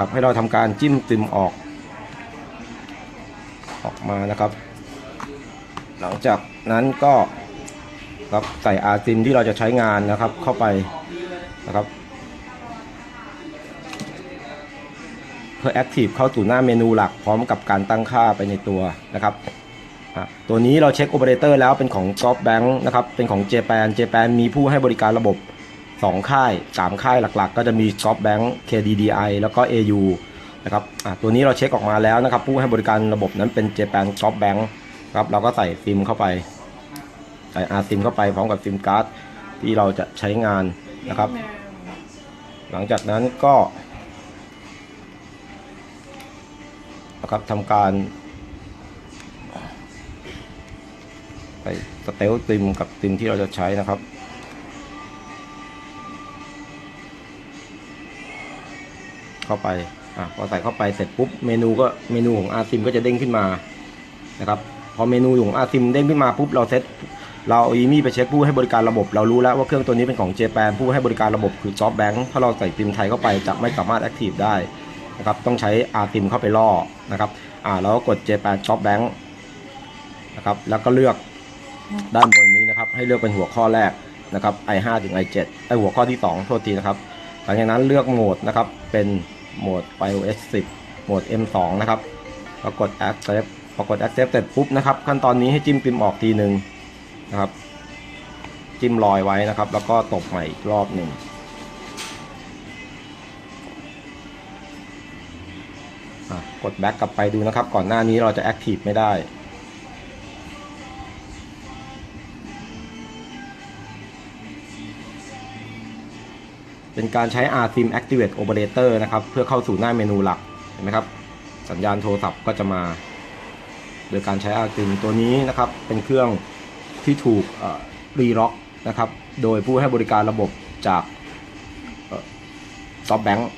ครับให้เราทำการจิ้มซิมออก ออกมานะครับ หลังจากนั้นก็ครับใส่อาซิมที่เราจะใช้งานนะครับเข้าไปนะครับ เพื่อ Active เข้าสู่หน้าเมนูหลักพร้อมกับการตั้งค่าไปในตัวนะครับตัวนี้เราเช็คโอเปอเรเตอร์แล้วเป็นของ SoftBank นะครับเป็นของ Japan Japan มีผู้ให้บริการระบบ 2 ค่าย 3 ค่ายหลักๆ ก็จะมี SoftBank KDDI แล้วก็ AU นะครับตัวนี้เราเช็คออกมาแล้วนะครับ ผู้ให้บริการระบบนั้นเป็น Japan SoftBank ครับเราก็ใส่ซิมเข้าไป ใส่อาซิมเข้าไปพร้อมกับซิมการ์ดที่เราจะใช้งานนะครับ หลังจากนั้นก็นะครับทำการ ไปสเตลซิมกับซิมที่เราจะใช้นะครับ เข้าไปอะพอใส่เข้าไปเสร็จปุ๊บเมนูก็เมนูของอาซิมก็จะเด้งขึ้นมานะครับพอเมนูของอาซิมเด้งขึ้นมาปุ๊บเราเซตเราเอาอีมี่ไปเช็คผู้ให้บริการระบบ เรารู้แล้วว่าเครื่องตัวนี้เป็นของเจแปนผู้ให้บริการระบบคือ SoftBank ถ้าเราใส่ซิมไทยเข้าไปจะไม่สามารถแอคทีฟได้นะครับต้องใช้อาซิมเข้าไปล่อนะครับอ่าเราก็กด Japan SoftBank นะครับแล้วก็เลือกด้านบนนี้นะครับให้เลือกเป็นหัวข้อแรกนะครับ i5 ถึง i7 ไอหัวข้อที่2โทษทีนะครับหลังจากนั้นเลือกโหมดนะครับเป็น โหมด iOS 10 โหมด M2 นะครับแล้วกด accept พอกด accept เสร็จปุ๊บนะครับ ขั้นตอนนี้ให้จิ้มปิมออกทีหนึ่งนะครับ จิ้มลอยไว้นะครับ แล้วก็ตบใหม่อีกรอบหนึ่งกด back กลับไปดูนะครับ ก่อนหน้านี้เราจะ active ไม่ได้ เป็นการใช้ RSIM Activate Operator นะครับ เพื่อเข้าสู่หน้าเมนูหลัก เห็นไหมครับ สัญญาณโทรศัพท์ก็จะมา โดยการใช้ RSIM ตัวนี้นะครับ เป็นเครื่องที่ถูกรีล็อกนะครับ โดยผู้ให้บริการระบบจากซอฟแบงค์